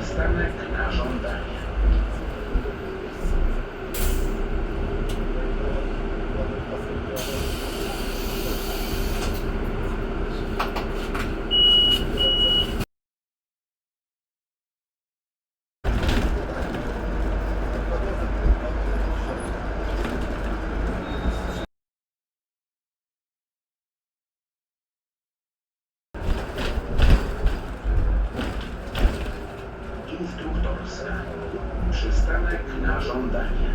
przystanek na żądanie. Przystanek na żądanie.